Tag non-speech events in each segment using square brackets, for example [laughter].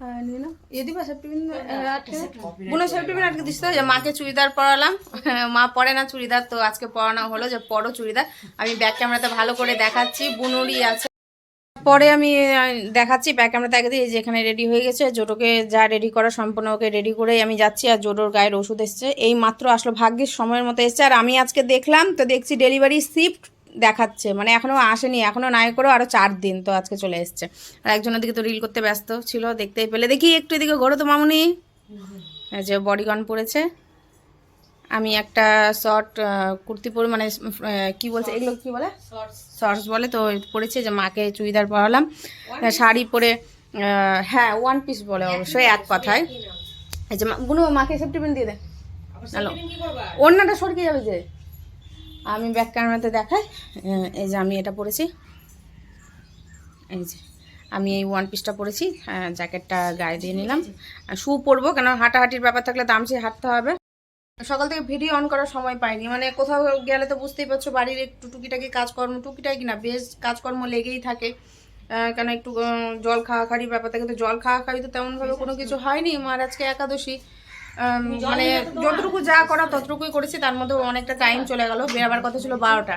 হ্যাঁ এ safety pin আটকে? বুনো সেফটি পিন আটকে দিস তো যে মাকে চুড়িদার পরালাম। [laughs] মা পরে না চুড়িদার তো আজকে পরানো হলো যে পরো চুড়িদার। আমি ব্যাক ক্যামেরাতে ভালো করে দেখাচ্ছি বুনুরই আছে। পরে আমি দেখাচ্ছি ব্যাক ক্যামেরাতে আগে দিয়ে যেখানে রেডি হয়ে গেছে জোটোকে যা রেডি করা সম্পূর্ণ ওকে রেডি করেই আমি যাচ্ছি আর জোটোর গায়ের ওষুধ এসছে। এই মাত্র আসলো ভাগ্যের সময়ের মতো এসছে আর আমি আজকে দেখলাম তো দেখছি ডেলিভারি শিফট দেখাচ্ছে। মানে এখনও আসেনি এখনও নাই করেও আরও চার দিন তো আজকে চলে এসছে। আর একজনের দিকে তো রিল করতে ব্যস্ত ছিল দেখতেই পেলে। দেখি একটু এদিকে ঘোরো তো মামুনি। যে বডিগন পরেছে। আমি একটা শর্ট কুর্তি পরে মানে কি বলছে এগুলো কি বলে? শর্টস বলে তো পরেছি যে মাকে চুড়িদার পরালাম। শাড়ি পরে হ্যাঁ ওয়ান পিস বলে অবশ্যই এক কথায়। এই যে বুনু মাকে সেফটি পিন দিয়ে দে। হ্যালো। অন্যটা সরকে যাবে যে। আমি ব্যাক ক্যামেরাতে দেখাই এই যে আমি এটা পরেছি। এই যে আমি এই ওয়ান পিসটা পরেছি জ্যাকেটটা গায়ে দিয়ে নিলাম। আর শু পরবো কেন হাঁটাহাঁটির ব্যাপার থাকলে দামছে হাঁটতে হবে। সকাল থেকে ভিডিও অন করার সময় পাইনি। মানে কোথাও গেলে তো বুঝতেই পারছ বাড়ির একটু টুকিটাকি কাজকর্ম টুকিটাকি না বেশ কাজকর্ম লেগেই থাকে। কেন একটু জল খাওয়া খাড়ির ব্যাপার থাকে তো জল খাওয়া খাড়ি তো তেমনভাবে কোনো কিছু হয়নি। মার আজকে একাদশী। মানে যতটুকু যা করা ততটুকুই করেছি তার মধ্যে অনেকটা টাইম চলে গেল। বেরাবার কথা ছিল বারোটা।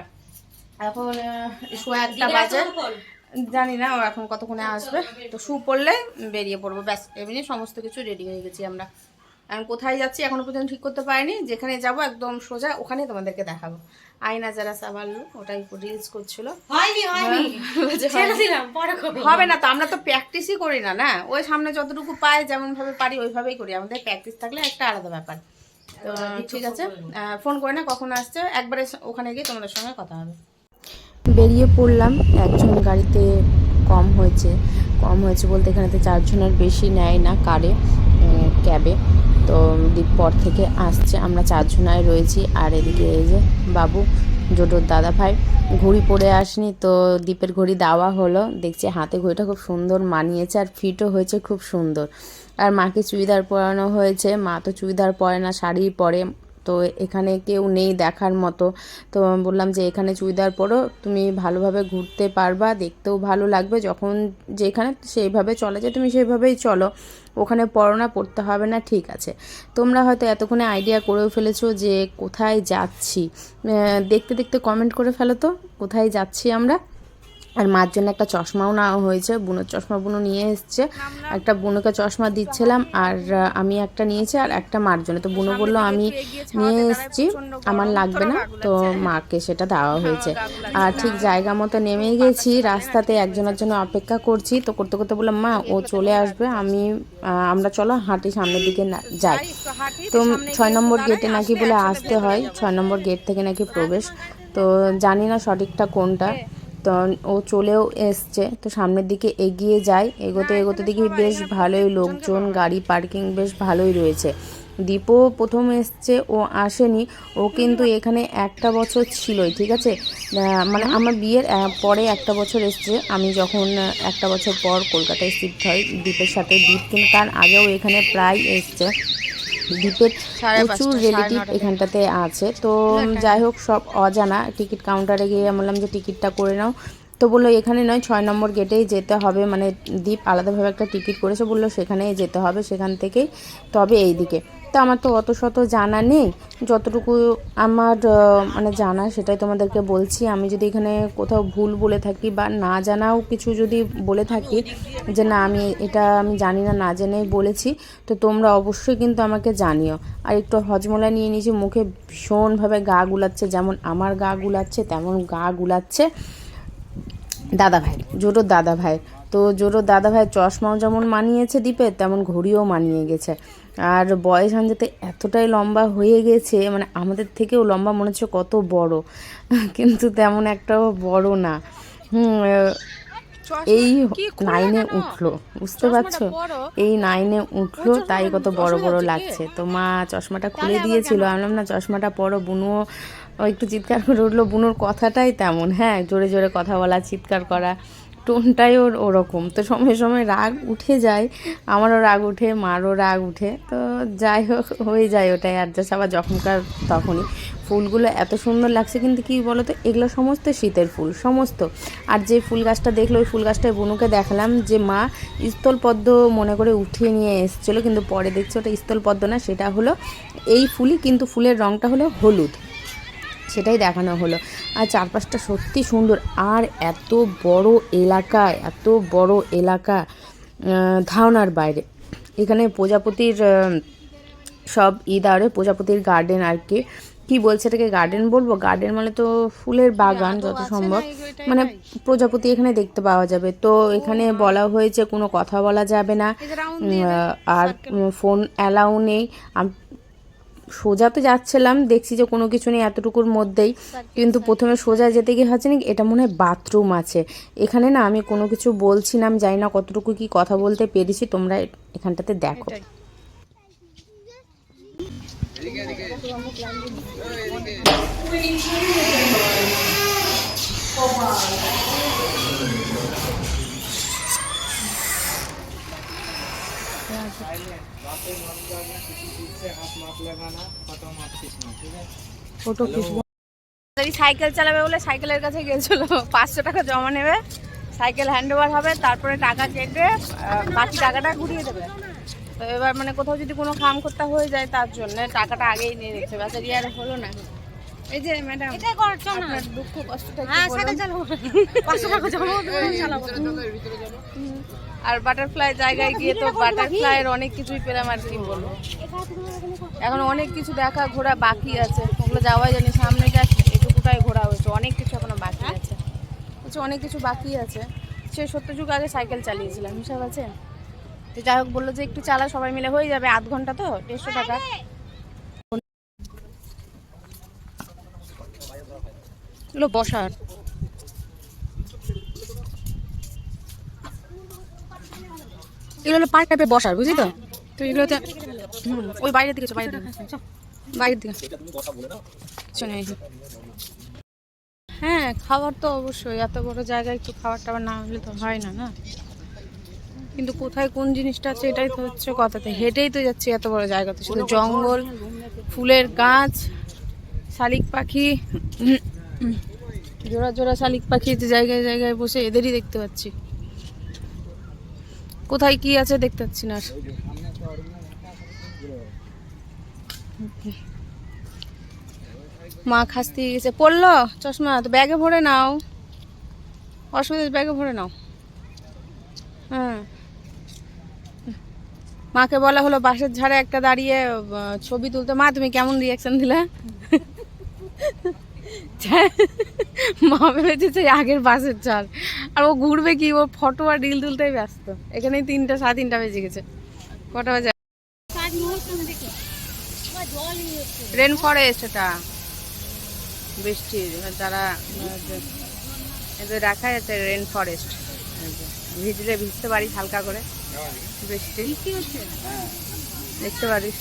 এখন একটা বাজে। জানি না ও এখন কতক্ষণে আসবে। তো শু পড়লে বেরিয়ে পড়ব ব্যাস এমনি সমস্ত কিছু রেডি হয়ে গেছি আমরা। এখন কোথায় যাচ্ছি এখনও পর্যন্ত ঠিক করতে পারিনি। যেখানে যাব একদম সোজা ওখানে তোমাদেরকে দেখাবো। আয়না যারা সাবাল্লু ওটাই রিলস করছিল। হয়নি করব। হবে না তো আমরা তো প্র্যাকটিসই করি না না? ওই সামনে যতটুকু পাই যেমন ভাবে পারি ওইভাবেই করি। আমাদের প্র্যাকটিস থাকলে একটা আলাদা ব্যাপার। তো ঠিক আছে? ফোন করে না কখন আসছে? একবারে ওখানে গিয়ে তোমাদের সঙ্গে কথা হবে। বেরিয়ে পড়লাম একজন গাড়িতে কম হয়েছে। কম হয়েছে বলতে এখানেতে চারজনের বেশি নেয় না কারে ক্যাবে। তো দ্বীপ পর থেকে আসছে। আমরা চারজনায় রয়েছি। আর এদিকে এই যে বাবু, জোটোর দাদা ভাই, ঘড়ি পরে আসনি তো দ্বীপের ঘড়ি দেওয়া হলো। দেখছি হাতে ঘড়িটা খুব সুন্দর মানিয়েছে আর ফিটও হয়েছে খুব সুন্দর। আর মাকে চুড়িদার পরানো হয়েছে। মা তো চুড়িদার পরে না শাড়ি পরে। তো এখানে কেউ নেই দেখার মতো। তো বললাম যে এখানে চুড়িদার পরো, তুমি ভালোভাবে ঘুরতে পারবা, দেখতেও ভালো লাগবে। যখন যেখানে সেইভাবে চলে যে তুমি সেইভাবেই চলো। ওখানে পড়ো না পড়তে হবে না, ঠিক আছে। তোমরা হয়তো এতক্ষণে আইডিয়া করেও ফেলেছো যে কোথায় যাচ্ছি। দেখতে দেখতে কমেন্ট করে ফেলো তো, কোথায় যাচ্ছি আমরা? আর মার জন্য একটা চশমাও নেওয়া হয়েছে, বুনোর চশমা বুনো নিয়ে এসছে। একটা বুনোকে চশমা দিচ্ছিলাম আর আমি একটা নিয়েছি আর একটা মার জন্য। তো বুনো বলল, আমি নিয়ে এসছি, আমার লাগবে না। তো মাকে সেটা দেওয়া হয়েছে। আর ঠিক জায়গা মতো নেমে গেছি, রাস্তাতে একজনের জন্য অপেক্ষা করছি। তো করতে করতে বললাম, মা, ও চলে আসবে, আমি আমরা চলো হাঁটি সামনের দিকে যাই। তো ছয় নম্বর গেটে নাকি বলে আসতে হয়, ছয় নম্বর গেট থেকে নাকি প্রবেশ। তো জানি না সঠিকটা কোনটা। তো ও চলেও এসছে। তো সামনের দিকে এগিয়ে যায়। এগোতে এগোতে দেখি বেশ ভালোই লোকজন, গাড়ি, পার্কিং বেশ ভালোই রয়েছে। দীপও প্রথম এসছে, ও আসেনি। ও কিন্তু এখানে একটা বছর ছিলই, ঠিক আছে? মানে আমার বিয়ের পরে একটা বছর এসছে। আমি যখন একটা বছর পর কলকাতায় শিফট হয় দীপের সাথে দীপ, কিন্তু তার আগেও এখানে প্রায় এসছে। দ্বীপের প্রচুর রিলেটিভ এখানটাতে আছে। তো যাই হোক সব অজানা। টিকিট কাউন্টারে গিয়ে আমি বললাম যে টিকিটটা করে নাও। তো বলল এখানে নয় ছয় নম্বর গেটেই যেতে হবে। মানে দ্বীপ আলাদাভাবে একটা টিকিট করেছে বলল সেখানেই যেতে হবে। সেখান থেকেই তবে এই দিকে তো আমার তো অত শত জানা নেই। যতটুকু আমার মানে জানা সেটাই তোমাদেরকে বলছি। আমি যদি এখানে কোথাও ভুল বলে থাকি বা না জানাও কিছু যদি বলে থাকি যে না, আমি এটা আমি জানি না না জেনেই বলেছি, তো তোমরা অবশ্যই কিন্তু আমাকে জানিও। আর একটু হজমলা নিয়ে নিয়েছি, মুখে ভীষণভাবে গা গুলাচ্ছে, যেমন আমার গা গুলাচ্ছে, তেমন গা গুলাচ্ছে। দাদা ভাই জোরোর দাদা ভাই। তো জোরোর দাদা ভাই চশমাও যেমন মানিয়েছে দ্বীপে তেমন ঘড়িও মানিয়ে গেছে। আর বয়স হানজাতে এতটাই লম্বা হয়ে গেছে মানে আমাদের থেকেও লম্বা মনে হচ্ছে কত বড় কিন্তু তেমন একটাও বড় না। হুম এই নাইনে উঠল বুঝতে পারছ? এই নাইনে উঠল তাই কত বড় বড় লাগছে। তো মা চশমাটা খুলে দিয়েছিল আমি বললাম না চশমাটা পরো বুনুও একটু চিৎকার করে উঠল। বুনুর কথাটাই তেমন হ্যাঁ জোরে জোরে কথা বলা চিৎকার করা। টোনটাই ওর ওরকম। তো সময় সময় রাগ উঠে যায়, আমারও রাগ উঠে, মারও রাগ উঠে। তো যাই হোক, হয়ে যায় ওটাই অ্যাডজাস্ট আবার যখনকার তখনই। ফুলগুলো এত সুন্দর লাগছে কিন্তু কি বলতো, এগুলো সমস্ত শীতের ফুল, সমস্ত। আর যে ফুল গাছটা দেখল, ওই ফুল গাছটায় বনুকে দেখালাম যে মা স্থলপদ্ম মনে করে উঠিয়ে নিয়ে এসেছিল, কিন্তু পরে দেখছি ওটা স্থলপদ্ম না, সেটা হলো এই ফুলই, কিন্তু ফুলের রঙটা হলো হলুদ। সেটাই দেখানো হলো। আর চারপাশটা সত্যি সুন্দর। আর এত বড় এলাকা এত বড় এলাকা ধারণার বাইরে। এখানে প্রজাপতির সব ঈদ আরে প্রজাপতির গার্ডেন আর কি। কি বলছে এটাকে গার্ডেন বলব? গার্ডেন মানে তো ফুলের বাগান যত সম্ভব। মানে প্রজাপতি এখানে দেখতে পাওয়া যাবে। তো এখানে বলা হয়েছে কোনো কথা বলা যাবে না। আর ফোন অ্যালাউ নেই। সোজা তো যাচ্ছিলাম, দেখছি যে কোনো কিছু নেই এতটুকুর মধ্যেই। কিন্তু প্রথমে সোজা যেতে গিয়ে হচ্ছে না এটা মনে হয় বাথরুম আছে। এখানে না আমি কোনো কিছু বলছি না, আমি জানি না কতটুকু কি কথা বলতে পেরেছি, তোমরা এখানটাতে দেখো। ফটো সাইকেল চালাবে বলে সাইকেলের কাছে গেছিল পাঁচশো টাকা জমা নেবে সাইকেল হ্যান্ড ওভার হবে তারপরে টাকা কেটে বাকি টাকাটা ঘুরিয়ে দেবে। তো এবার মানে কোথাও যদি কোনো খাম করতে হয়ে যায় তার জন্য টাকাটা আগেই নিয়ে নিচ্ছে বেচারি আর হলো না। এই যে ম্যাডাম এটাই করছ না। আপনার দুঃখ কষ্টটা হ্যাঁ সাইকেল চালাবো দেবো চালাবো আর বাটারফ্লাই জায়গায় গিয়ে তো বাটারফ্লাইয়ের অনেক কিছুই পেলাম আর কি বলব। এখন অনেক কিছু দেখা ঘোরা বাকি আছে। ওগুলো যাওয়াই জানি সামনে যা এটুকুটাই ঘোরা হয়েছে। অনেক কিছু এখনও বাকি আছে। বলছে অনেক কিছু বাকি আছে। সে সত্তর যুগ আগে সাইকেল চালিয়েছিলাম হিসাব আছে? তো যাই হোক বলল যে একটু চালা সবাই মিলে হয়ে যাবে। আধ ঘণ্টা তো দেড়শো টাকা। এগুলো বসার। এগুলো হলো পার্ক টাইপের বসার, বুঝলি তো? তো এগুলোতে ওই বাইরের দিকে বাইরের দিকে। বাইরের দিকে। শোনো। হ্যাঁ খাবার তো অবশ্যই, এত বড় জায়গায় একটু খাবার টাবার না হলে তো হয় না না? কিন্তু কোথায় কোন জিনিসটা আছে এটাই তো হচ্ছে কথাতে হেঁটেই তো যাচ্ছি এত বড় জায়গাতে। শুধু জঙ্গল, ফুলের গাছ, শালিক পাখি জোড়া জোড়া শালিক পাখি জায়গায় জায়গায় বসে এদেরই দেখতে পাচ্ছি। কোথায় কি আছে দেখতে পাচ্ছি না। মা খাস্তি গেছে। পড়ল? চশমা? তো ব্যাগে ভরে নাও। অসুবিধা ব্যাগে ভরে নাও। হ্যাঁ। মাকে বলা হলো বাসের ঝাড়ে একটা দাঁড়িয়ে ছবি তুলতে। মা, তুমি কেমন রিয়াকশন দিলে? [laughs] মা ভেবেছে যে আগের বাসের ঝাড় আর ও ঘুরবে কি? ও ফটো আর রিল তুলতেই ব্যস্ত। এখানেই তিনটা, সাড়ে তিনটা বেজে গেছে। কটা বাজে? রেন ফরেস্ট এটা। বৃষ্টির যারা এদের রাখা যাচ্ছে রেন ফরেস্ট ভিজলে ভিজতে পারিস হালকা করে। বৃষ্টি। দেখতে পারিস।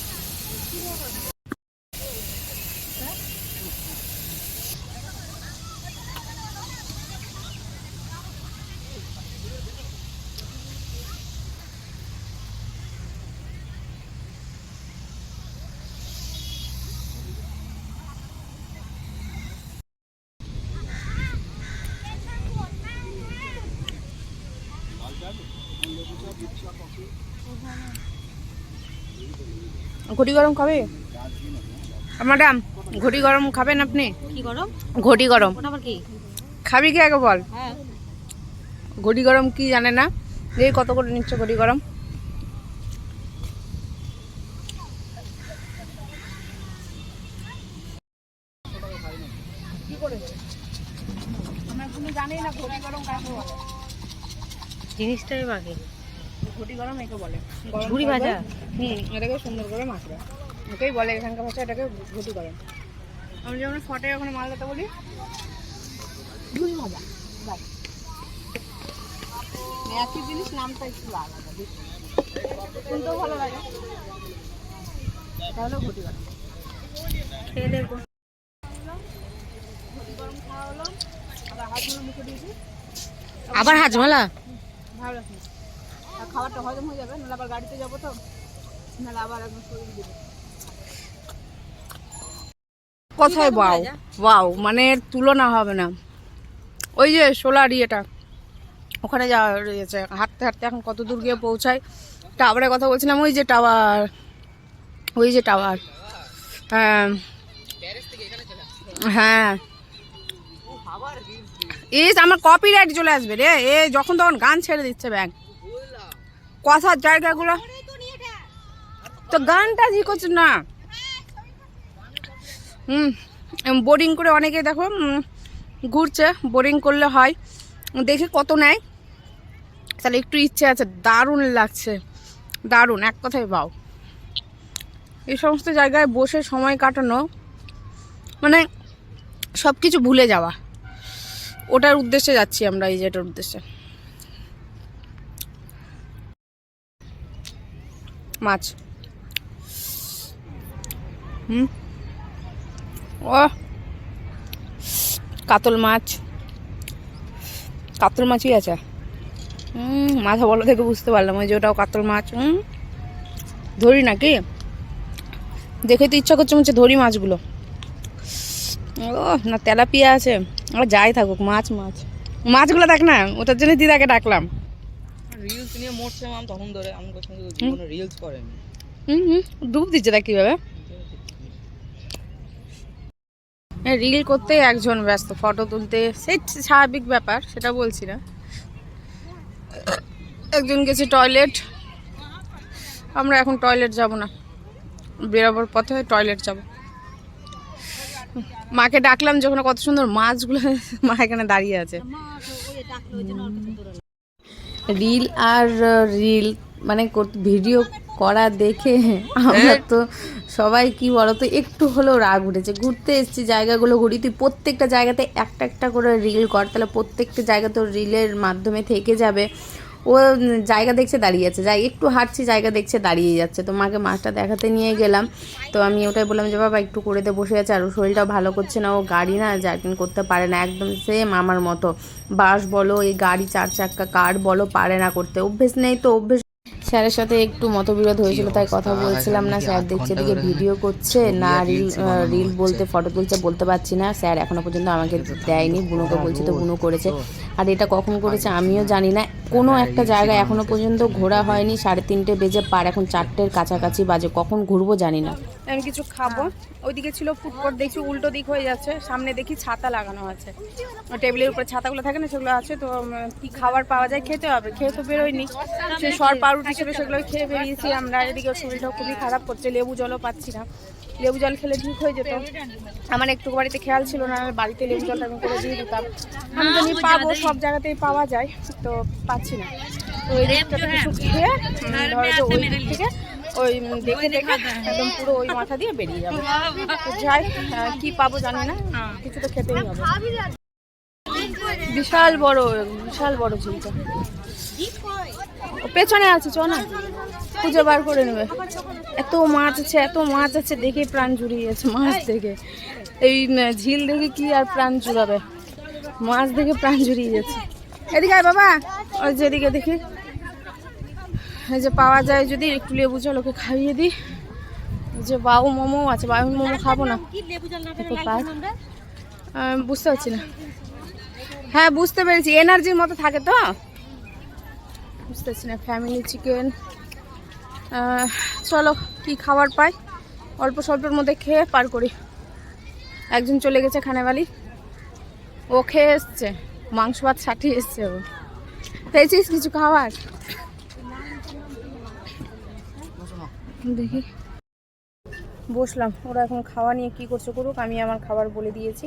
ঘটি গরম খাবে? ম্যাডাম ঘটি গরম খাবেন আপনি? কি গরম? ঘটি গরম। কি? খাবি কি আগে বল? হ্যাঁ। ঘটি গরম কি জানে না? এই কত করে নিচ্ছে ঘটি গরম। জিনিসটাই বাকি। ঘটি গরম একে বলে। ঝুড়ি ভাজা? হুম এটাকে সুন্দর করে মাখবে। ওকেই বলে এখানকার ভাষা এটাকে ঘটি গরম। আমি যেমন ফটে ওখানে মালদাতে বলি ঝুড়ি ভাজা। একই জিনিস নামটা একটু আলাদা শুনতেও ভালো লাগে। তাহলে ঘটি গরম। খেয়ে দেখব। গরম খাওয়া হলো। আবার হাতগুলো মুখে দিয়েছি। আবার হাজমালা ভালো খাবারটা হজম হয়ে যাবে নাহলে আবার গাড়িতে যাব তো নাহলে আবার একদম শরীর দিবে। কথায় বাও বাও মানে তুলনা হবে না। ওই যে সোলার ইয়েটা ওখানে যাওয়া রয়েছে হাঁটতে হাঁটতে এখন কত দূর গিয়ে পৌঁছায় টাওয়ারের কথা বলছিলাম ওই যে টাওয়ার ওই যে টাওয়ার হ্যাঁ হ্যাঁ। ইস আমার কপিরাইট চলে আসবে রে এ যখন তখন গান ছেড়ে দিচ্ছে ব্যাগ। কথার জায়গাগুলো। তো গানটা ঠিক হচ্ছে না। হুম বোরিং করে অনেকে দেখো ঘুরছে বোরিং করলে হয়। দেখে কত নেয়। তাহলে একটু ইচ্ছে আছে, দারুণ লাগছে। দারুণ, এক কথায় পাও এই সমস্ত জায়গায় বসে সময় কাটানো মানে সব কিছু ভুলে যাওয়া। ওটার উদ্দেশ্যে যাচ্ছি আমরা, এই যেটার উদ্দেশ্যে। মাছ। হুম? ও কাতল মাছ। কাতল মাছই আছে। হুম, মাথা বলা থেকে বুঝতে পারলাম ওই যে ওটাও কাতল মাছ, হুম? ধরি নাকি? দেখে তো ইচ্ছা করছে হচ্ছে ধরি মাছগুলো। ও না তেলাপিয়া আছে। আর যাই থাকুক, মাছ মাছ। মাছগুলো দেখ না, ওটার জন্য দিদাকে ডাকলাম। মরছে মাম তখন ধরে আমি জীবনে রিলস করেনি। হুম হুম ডুব দিচ্ছে দেখ কীভাবে। রিল করতে একজন ব্যস্ত ফটো তুলতে সেই স্বাভাবিক ব্যাপার সেটা বলছি না। একজন গেছে টয়লেট আমরা এখন টয়লেট যাব না। বেরোবার পথে টয়লেট যাব। মাকে ডাকলাম যখন কত সুন্দর মাছগুলো মা এখানে দাঁড়িয়ে আছে। রিল আর রিল মানে ভিডিও করা দেখে আমরা তো সবাই কি বলতো একটু হলেও রাগ উঠেছে। ঘুরতে এসেছি জায়গাগুলো ঘুরি তুই প্রত্যেকটা জায়গাতে একটা একটা করে রিল কর তাহলে প্রত্যেকটা জায়গা তোর রিলের মাধ্যমে থেকে যাবে। ও জায়গা দেখছে দাঁড়িয়ে যাচ্ছে যাই, একটু হাঁটছি, জায়গা দেখছে দাঁড়িয়ে যাচ্ছে। তো মাকে মাছটা দেখাতে নিয়ে গেলাম। তো আমি ওটাই বললাম যে, বাবা, একটু করে দিয়ে বসে আছে। আর ও শরীরটাও ভালো করছে না। ও গাড়ি না জার্কিং করতে পারে না। একদম সেম আমার মতো। বাস বলো, এই গাড়ি চার চাক্কা, কার বলো, পারে না করতে। অভ্যেস নেই তো, অভ্যেস স্যারের সাথে একটু মতবিরোধ হয়েছিল তাই কথা বলছিলাম না স্যার দেখছে দিকে ভিডিও করছে না রিল রিল বলতে ফটো তুলছে বলতে পারছি না। স্যার এখনও পর্যন্ত আমাকে দেয়নি বুনোকে বলছে তো বুনো করেছে। আর এটা কখন করেছে আমিও জানি না। কোনো একটা জায়গায় এখনও পর্যন্ত ঘোরা হয়নি সাড়ে তিনটে বেজে পার এখন চারটের কাছাকাছি বাজে কখন ঘুরবো জানি না। আমি কিছু খাব। ওইদিকে ছিল কোর্ট দেখছি উল্টো দিক হয়ে যাচ্ছে। সামনে দেখি ছাতা লাগানো আছে। টেবিলের উপরে ছাতাগুলো থাকে না, সেগুলো আছে। তো কি খাবার পাওয়া যায় খেতে হবে? খেয়ে তো বেরোয়নি। সে সর পাউরুটি ছিল সেগুলো খেয়ে বেরিয়েছি আমরা। এদিকে ওর শরীরটাও খুবই খারাপ করছে। লেবু জলও পাচ্ছি না। লেবু জল খেলে ঠিক হয়ে যেত। আমার একটু বাড়িতে খেয়াল ছিল না। বাড়িতে লেবু জলটা আমি করে দিয়ে দিতাম। আমি জানি পাবো, সব জায়গাতেই পাওয়া যায়। তো পাচ্ছি না। তো এই দিকটাতে কিছু খেয়ে ধরো ওই দিক থেকে ওই দেখে দেখে একদম পুরো ওই মাথা দিয়ে বেরিয়ে যাবে। যাই কি পাবো জানি না, কিছু তো খেতেই হবে। বিশাল বড় বিশাল বড় ঝিলটা। পেছনে আছে চ না। খুঁজে বার করে নেবে। এত মাছ আছে, এত মাছ আছে, দেখে প্রাণ জুড়িয়ে গেছে, মাছ দেখে। এই ঝিল দেখে কি আর প্রাণ জুড়াবে। মাছ দেখে প্রাণ জুড়িয়ে যাচ্ছে এদিকে বাবা। ওই যেদিকে দেখি। যে পাওয়া যায় যদি একটু লেবু জল ওকে খাইয়ে দিই। যে বাউ মোমো আছে বাউ মোমো খাব না। বুঝতে পারছি না। হ্যাঁ বুঝতে পেরেছি। এনার্জির মতো থাকে তো? বুঝতে পারছি না ফ্যামিলি চিকেন চলো কি খাবার পাই? অল্প স্বল্পের মধ্যে খেয়ে পার করি। একজন চলে গেছে খানেবালি। ও খেয়ে এসছে। মাংস ভাত সাটিয়ে এসছে ও। পেয়েছিস কিছু খাবার? দেখি। বসলাম। ওরা এখন খাওয়া নিয়ে কি করছে করুক আমি আমার খাবার বলে দিয়েছি।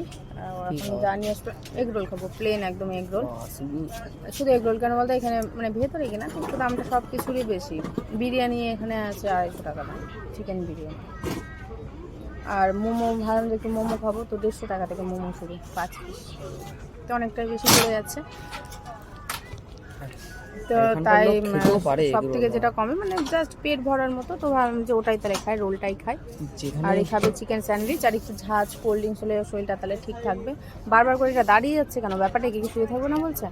ওরা এখন যা নিয়ে আসবে এগ রোল খাব প্লেন একদম এগ রোল। শুধু এগ রোল কেন বলতে এখানে মানে ভেতরে কিনা কিন্তু দামটা সব কিছুরই বেশি। বিরিয়ানি এখানে আছে আড়াইশো টাকা দাম চিকেন বিরিয়ানি। আর মোমো ভাবলাম যে একটু মোমো খাব তো দেড়শো টাকা থেকে মোমো শুরু পাঁচ পিস তো অনেকটাই বেশি পড়ে যাচ্ছে। তো তাই লোক সব থেকে যেটা কমে মানে জাস্ট পেট ভরার মতো তো ভাবলাম যে ওটাই তাহলে খাই রোলটাই খাই। আর যেখানে এই খাবে চিকেন স্যান্ডউইচ আর একটু ঝাঁজ কোল্ড ড্রিঙ্কস হলে শরীরটা তাহলে ঠিক থাকবে। বারবার করে এটা দাঁড়িয়ে যাচ্ছে কেন? ব্যাপারটা কি শুয়ে থাকব না বলছে?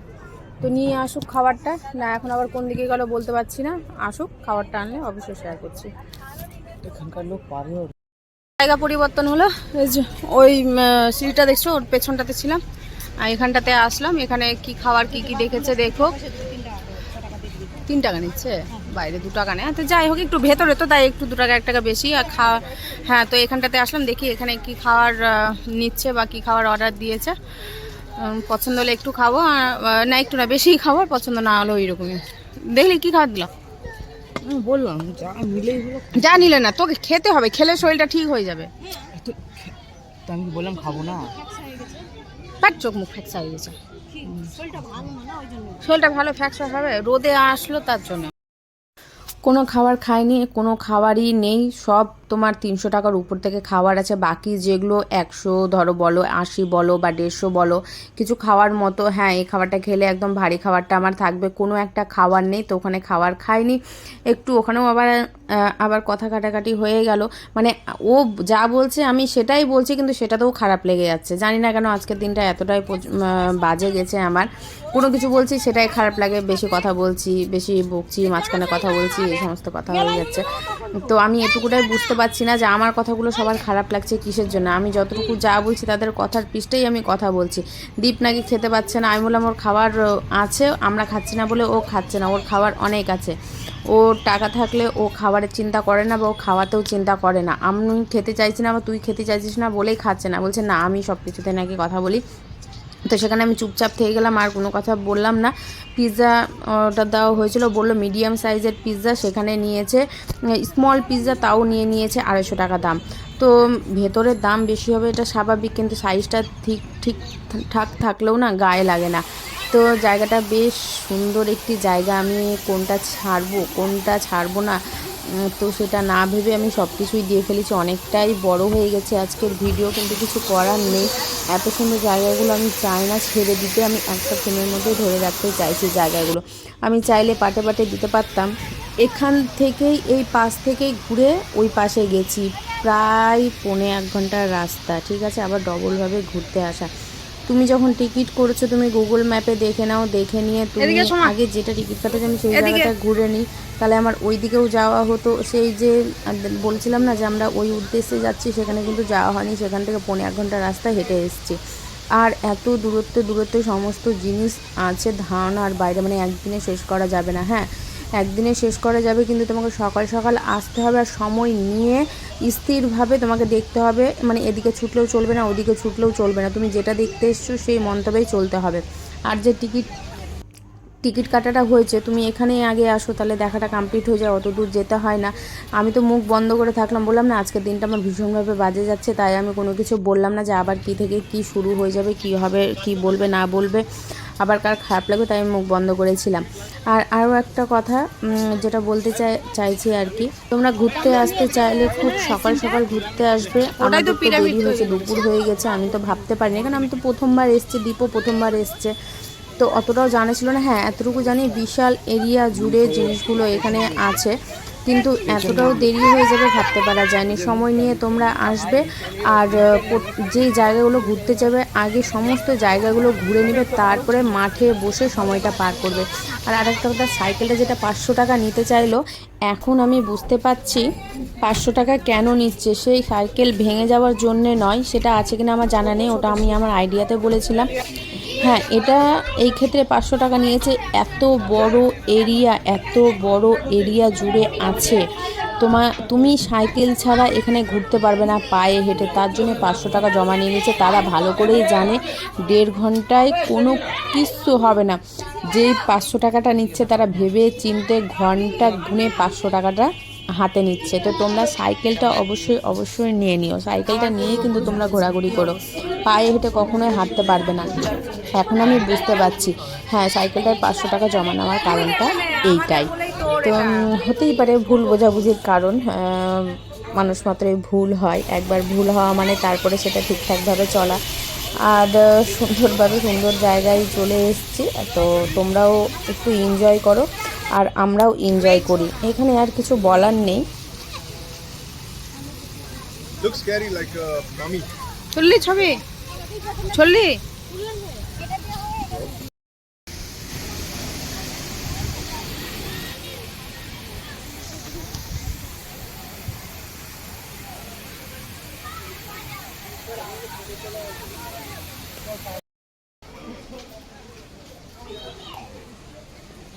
তো নিয়ে আসুক খাবারটা। না এখন আবার কোন দিকে গেল বলতে পারছি না। আসুক খাবারটা আনলে অবশ্যই শেয়ার করছি। এখানকার লোক পারেও জায়গা পরিবর্তন হলো ওই সিঁড়িটা দেখছ? ওর পেছনটাতে ছিলাম। এখানটাতে আসলাম এখানে কি খাবার কি কি দেখেছে দেখো। তিন টাকা নিচ্ছে? বাইরে দু টাকা নেয় তো যাই হোক একটু ভেতরে তো তাই একটু দু টাকা এক টাকা বেশি। আর খাওয়া হ্যাঁ তো এখানটাতে আসলাম দেখি এখানে কি খাওয়ার নিচ্ছে বা কি খাওয়ার অর্ডার দিয়েছে। পছন্দ হলে একটু খাব না একটু না বেশি খাব পছন্দ না হলো ওইরকমই। দেখলি কি খাবার দিলাম? বললাম যা হলো। যা নিলে না তোকে খেতে হবে খেলে শরীরটা ঠিক হয়ে যাবে। তো আমি বললাম খাব না। তার চোখ, মুখ ফ্যাকচার হয়ে গেছে শরীরটা ভালো ফ্র্যাকচার হবে, রোদে আসলো তার জন্য। কোনো খাবার খাইনি কোনো খাবারই নেই, সব তোমার তিনশো টাকার উপর থেকে খাবার আছে। বাকি যেগুলো একশো ধরো বলো, আশি বলো বা দেড়শো বলো, কিছু খাওয়ার মতো হ্যাঁ এই খাবারটা খেলে একদম ভারী খাবারটা আমার থাকবে। কোনো একটা খাবার নেই তো ওখানে খাবার খাইনি। একটু ওখানেও আবার আবার কথা কাটাকাটি হয়ে গেল। মানে ও যা বলছে আমি সেটাই বলছি, কিন্তু সেটাতেও খারাপ লেগে যাচ্ছে। জানি না কেন আজকের দিনটা এতটাই বাজে গেছে আমার। কোনো কিছু বলছি সেটাই খারাপ লাগে। বেশি কথা বলছি, বেশি বকছি, মাঝখানে কথা বলছি, এই সমস্ত কথা হয়ে যাচ্ছে। তো আমি এটুকুটাই বুঝতে পারছি না যে আমার কথাগুলো সবার খারাপ লাগছে কিসের জন্য? আমি যতটুকু যা বলছি তাদের কথার পিছটাই আমি কথা বলছি। দীপ নাকি খেতে পাচ্ছে না। আমি বললাম, ওর খাবার আছে, আমরা খাচ্ছি না বলে ও খাচ্ছে না। ওর খাবার অনেক আছে। ওর টাকা থাকলে ও খাবারের চিন্তা করে না বা ও খাওয়াতেও চিন্তা করে না। আমি খেতে চাইছি না বা তুই খেতে চাইছিস না বলেই খাচ্ছে না। বলছে, না, আমি সব কিছুতে নাকি কথা বলি। তো সেখানে আমি চুপচাপ থেকে গেলাম, আর কোনো কথা বললাম না। পিৎজা অর্ডার দেওয়া হয়েছিল, বলল মিডিয়াম সাইজের পিৎজা সেখানে নিয়েছে স্মল পিৎজা তাও নিয়ে নিয়েছে আড়াইশো টাকা দাম। তো ভেতরের দাম বেশি হবে এটা স্বাভাবিক, কিন্তু সাইজটা ঠিক ঠিক ঠাক থাকলেও না গায়ে লাগে না। তো জায়গাটা বেশ সুন্দর একটি জায়গা, আমি কোনটা ছাড়বো কোনটা ছাড়বো না তো সেটা না ভেবে আমি সব কিছুই দিয়ে ফেলেছি। অনেকটাই বড় হয়ে গেছে আজকের ভিডিও কিন্তু কিছু করার নেই। এত সুন্দর জায়গাগুলো আমি চাই না ছেড়ে দিতে। আমি একটা ফ্রেমের মধ্যে ধরে রাখতে চাইছি জায়গাগুলো। আমি চাইলে পাটে পাটে দিতে পারতাম। এখান থেকেই, এই পাশ থেকেই ঘুরে ওই পাশে গেছি। প্রায় পৌনে এক ঘণ্টার রাস্তা। ঠিক আছে, আবার ডবলভাবে ঘুরতে আসা। তুমি যখন টিকিট করেছ তুমি গুগল ম্যাপে দেখে নাও দেখে নিয়ে তুমি আগে যেটা টিকিট কাটেছো আমি সেই জায়গাটা ঘুরে নিই। তাহলে আমার ওই দিকেও যাওয়া হতো। সেই যে বলছিলাম না যে আমরা ওই উদ্দেশ্যে যাচ্ছি সেখানে কিন্তু যাওয়া হয়নি। সেখান থেকে পৌনে এক ঘণ্টা রাস্তা হেঁটে এসেছি। আর এত দূরত্বে দূরত্বে সমস্ত জিনিস আছে ধারণার বাইরে মানে একদিনে শেষ করা যাবে না হ্যাঁ? একদিনে শেষ করা যাবে, কিন্তু তোমাকে সকাল সকাল আসতে হবে আর সময় নিয়ে স্থিরভাবে তোমাকে দেখতে হবে। মানে এদিকে ছুটলেও চলবে না, ওদিকে ছুটলেও চলবে না। তুমি যেটা দেখতে এসছো সেই মন্তব্যেই চলতে হবে। আর যে টিকিট টিকিট কাটাটা হয়েছে, তুমি এখানেই আগে আসো, তাহলে দেখাটা কমপ্লিট হয়ে যায়, অত দূর যেতে হয় না। আমি তো মুখ বন্ধ করে থাকলাম, বললাম না, আজকের দিনটা আমার ভীষণভাবে বাজে যাচ্ছে, তাই আমি কোনো কিছু বললাম না যে আবার কি থেকে কি শুরু হয়ে যাবে, কি হবে, কি বলবে, না বলবে। আবার কার খারাপ লাগবে তাই আমি মুখ বন্ধ করেছিলাম। আর আরও একটা কথা যেটা বলতে চাই চাইছি আর কি তোমরা ঘুরতে আসতে চাইলে খুব সকাল সকাল ঘুরতে আসবে। আমাদের তো দেরি হয়েছে দুপুর হয়ে গেছে আমি তো ভাবতে পারিনি। কারণ আমি তো প্রথমবার এসছে দীপও প্রথমবার এসছে। তো অতটাও জানা ছিল না হ্যাঁ এতটুকু জানি বিশাল এরিয়া জুড়ে জিনিসগুলো এখানে আছে। কিন্তু এতটাও দেরি হয়ে যাবে ভাবতে পারা যায়নি। সময় নিয়ে তোমরা আসবে আর যেই জায়গাগুলো ঘুরতে যাবে আগে সমস্ত জায়গাগুলো ঘুরে নেবে তারপরে মাঠে বসে সময়টা পার করবে। আর আরেকটা কথা সাইকেলটা যেটা পাঁচশো টাকা নিতে চাইলো এখন আমি বুঝতে পারছি পাঁচশো টাকা কেন নিচ্ছে। সেই সাইকেল ভেঙে যাওয়ার জন্যে নয় সেটা আছে কিনা আমার জানা নেই ওটা আমি আমার আইডিয়াতে বলেছিলাম। হ্যাঁ এটা এই ক্ষেত্রে পাঁচশো টাকা নিয়েছে। এত বড় এরিয়া, এত বড় এরিয়া জুড়ে আছে। তোমার তুমি সাইকেল ছাড়া এখানে ঘুরতে পারবে না, পায়ে হেঁটে। তার জন্য পাঁচশো টাকা জমা নিয়ে নিয়েছে। তারা ভালো করেই জানে, দেড় ঘন্টায় কোনো কিছু হবে না। যেই পাঁচশো টাকাটা নিচ্ছে, তারা ভেবে চিনতে ঘণ্টা গুনে পাঁচশো টাকাটা হাতে নিচ্ছে। তো তোমরা সাইকেলটা অবশ্যই অবশ্যই নিয়ে নিও। সাইকেলটা নিয়েই কিন্তু তোমরা ঘোরাঘুরি করো। পায়ে হেঁটে কখনোই হাঁটতে পারবে না। এখন আমি বুঝতে পারছি। হ্যাঁ সাইকেলটায় পাঁচশো টাকা জমা নেওয়ার কারণটা এইটাই। তো হতেই পারে ভুল বোঝাবুঝির কারণ। মানুষ মাত্রই ভুল হয়। একবার ভুল হওয়া মানে তারপরে সেটা ঠিকঠাকভাবে চলা। আর সুন্দরভাবে সুন্দর জায়গায় চলে এসেছি। তো তোমরাও একটু এনজয় করো। আর আমরাও এনজয় করি। এখানে আর কিছু বলার নেই. চললি ছবি। চললি।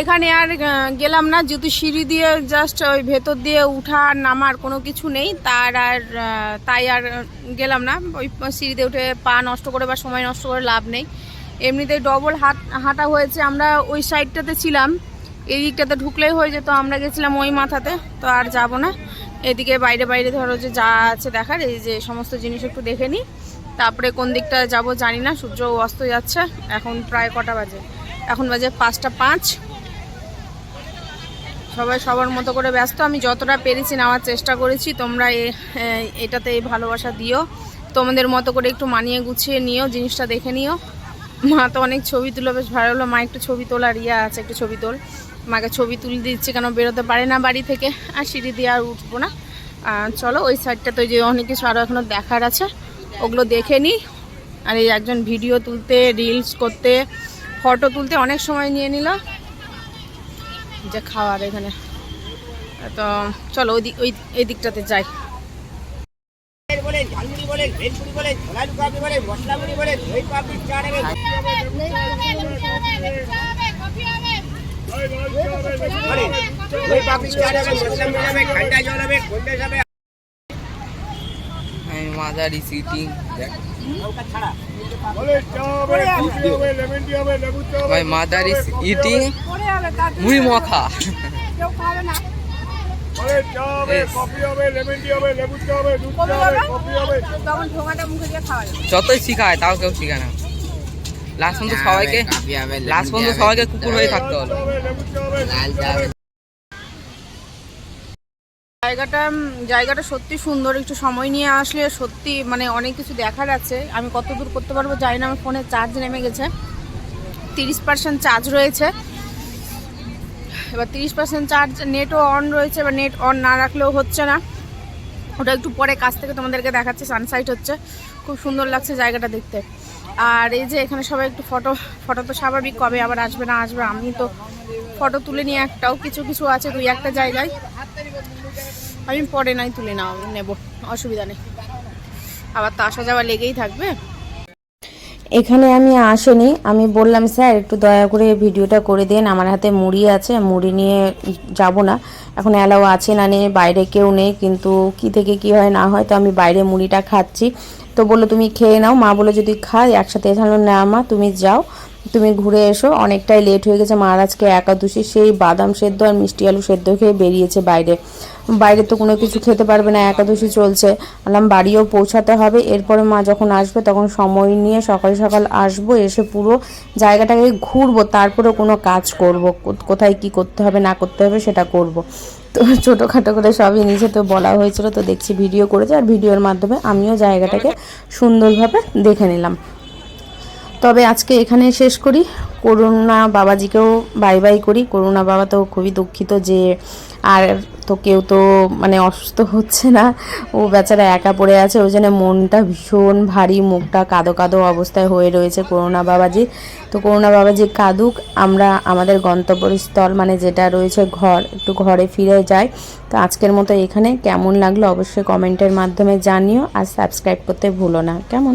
এখানে আর গেলাম না, যেহেতু সিঁড়ি দিয়ে জাস্ট ওই ভেতর দিয়ে উঠা নামার কোনো কিছু নেই, তার আর তাই আর গেলাম না। ওই সিঁড়িতে উঠে পা নষ্ট করে বা সময় নষ্ট করে লাভ নেই। এমনিতেই ডবল হাত, হাঁটা হয়েছে, আমরা ওই সাইডটাতে ছিলাম, এই দিকটাতে ঢুকলেই হয়ে যেত, আমরা গেছিলাম ওই মাথাতে, তো আর যাব না। এদিকে বাইরে বাইরে ধরো যে যা আছে দেখার, এই যে সমস্ত জিনিস একটু দেখে নিই। তারপরে কোন দিকটা যাব জানি না, সূর্য অস্ত যাচ্ছে, এখন প্রায় কটা বাজে। এখন বাজে পাঁচটা পাঁচ। সবাই সবার মতো করে ব্যস্ত, আমি যতটা পেরেছি নেওয়ার চেষ্টা করেছি, তোমরা এটাতে ভালোবাসা দিও। তোমাদের মতো করে একটু মানিয়ে গুছিয়ে নিও, জিনিসটা দেখে নিও। মা তো অনেক ছবি তুলো, বেশ ভালো হলো। মা একটু ছবি তোলার ইয়া আছে, একটু ছবি তোল। মাকে ছবি তুলে দিচ্ছে, কেন বেরোতে পারে না বাড়ি থেকে। আর সিঁড়ি দিয়ে আর উঠবো না। চলো ওই সাইডটা তো যে অনেক কিছু আরও এখনও দেখার আছে। ওগুলো দেখে নিই আর এই একজন ভিডিও তুলতে রিলস করতে ফটো তুলতে অনেক সময় নিয়ে নিল যে খাওয়ার এখানে তো চলো ওই ওই এই দিকটাতে যাই মুড়ি নেবেন ঠান্ডা জল হবে মাদারি সিটিং ভাই মাদার ইটিং মুড়ি মাখা যতই শিখায় তাও কেউ শিখায় না লাস্ট পর্যন্ত সবাইকে লাস্ট পর্যন্ত সবাইকে কুকুর হয়ে থাকতে হলো জায়গাটা জায়গাটা সত্যি সুন্দর, একটু সময় নিয়ে আসলে সত্যি মানে অনেক কিছু দেখার আছে। আমি কত দূর করতে পারব জানি না, আমার ফোনে চার্জ নেমে গেছে। তিরিশ পার্সেন্ট চার্জ রয়েছে। এবার তিরিশ পার্সেন্ট চার্জ নেটও অন রয়েছে, এবার নেট অন না রাখলেও হচ্ছে না। ওটা একটু পরে কাছ থেকে তোমাদেরকে দেখাচ্ছে, সানসাইট হচ্ছে। খুব সুন্দর লাগছে জায়গাটা দেখতে। আর এই যে এখানে সবাই একটু ফটো ফটো তো স্বাভাবিক, কবে আবার আসবে না আসবে, আমি তো ফটো তুলে নিয়ে একটাও কিছু কিছু আছে, দুই একটা জায়গায়। আমি পরে নাই তুলে নাও, নেব, অসুবিধা নেই। আবার তো আসা যাওয়া লেগেই থাকবে। এখানে আমি আসিনি, আমি বললাম, স্যার, একটু দয়া করে ভিডিওটা করে দিন, আমার হাতে মুড়ি আছে, মুড়ি নিয়ে যাব না। এখন অ্যালাও আছে না নেই, বাইরে কেউ নেই, কিন্তু কি থেকে কি হয়, না হয়, তো আমি বাইরে মুড়িটা খাচ্ছি। তো বলল, তুমি খেয়ে নাও। মা বলে যদি খাই, একসাথে এখানে না মা তুমি যাও। তুমি ঘুরে এসো। অনেকটাই লেট হয়ে গেছে। মহারাজকে একাদশী, সেই বাদাম সেদ্ধ আর মিষ্টি আলু সেদ্ধ খেয়ে বেরিয়েছে বাইরে। বাইরে তো কোনো কিছু খেতে পারবে না, একাদশী চলছে। বললাম, বাড়িও পৌঁছাতে হবে। এরপরে মা যখন আসবে, তখন সময় নিয়ে সকাল সকাল আসব, এসে পুরো জায়গাটাকে ঘুরবো। তারপরে কোনো কাজ করব। কোথায় কি করতে হবে, না করতে হবে, সেটা করব। তো ছোটোখাটো করে সবই নিচে তো বলা হয়েছিল, তো দেখছি ভিডিও করেছে। আর ভিডিওর মাধ্যমে আমিও জায়গাটাকে সুন্দরভাবে দেখে নিলাম। তবে আজকে এখানে শেষ করি। করুণা বাবাজিকেও বাই বাই করি। করুণা বাবা তো খুবই দুঃখিত যে আর তো কেউ তো মানে অসুস্থ হচ্ছে না। ও বেচারা একা পড়ে আছে। ওই জন্য মনটা ভীষণ ভারী, মুখটা কাদো কাদো অবস্থায় হয়ে রয়েছে করুণা বাবাজি। তো করুণা বাবাজি কাদুক। আমরা আমাদের গন্তব্যস্থল মানে যেটা রয়েছে ঘর, একটু ঘরে ফিরে যাই। তো আজকের মতো এখানে। কেমন লাগল অবশ্যই কমেন্টের মাধ্যমে জানিও। আর সাবস্ক্রাইব করতে ভুলো না। কেমন?